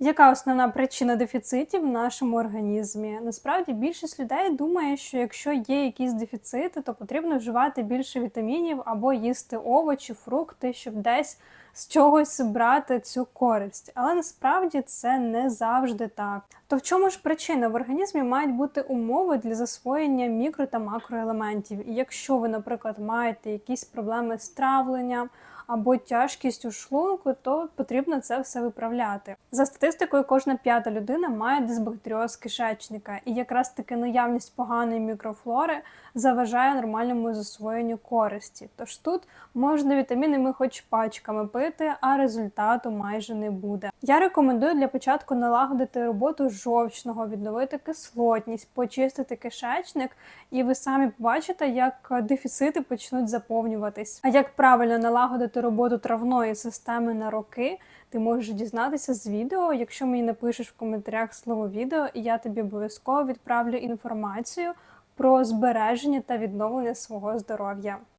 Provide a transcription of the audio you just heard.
Яка основна причина дефіцитів в нашому організмі? Насправді більшість людей думає, що якщо є якісь дефіцити, то потрібно вживати більше вітамінів або їсти овочі, фрукти, щоб десь з чогось брати цю користь. Але насправді це не завжди так. То в чому ж причина? В організмі мають бути умови для засвоєння мікро та макроелементів. І якщо ви, наприклад, маєте якісь проблеми з травленням, або тяжкість у шлунку, то потрібно це все виправляти. За статистикою, кожна п'ята людина має дисбактеріоз кишечника, і якраз таки наявність поганої мікрофлори заважає нормальному засвоєнню користі. Тож тут можна вітаміни ми хоч пачками пити, а результату майже не буде. Я рекомендую для початку налагодити роботу жовчного, відновити кислотність, почистити кишечник, і ви самі побачите, як дефіцити почнуть заповнюватись. А як правильно налагодити роботу травної системи на роки, ти можеш дізнатися з відео. Якщо мені напишеш в коментарях слово відео, і я тобі обов'язково відправлю інформацію про збереження та відновлення свого здоров'я.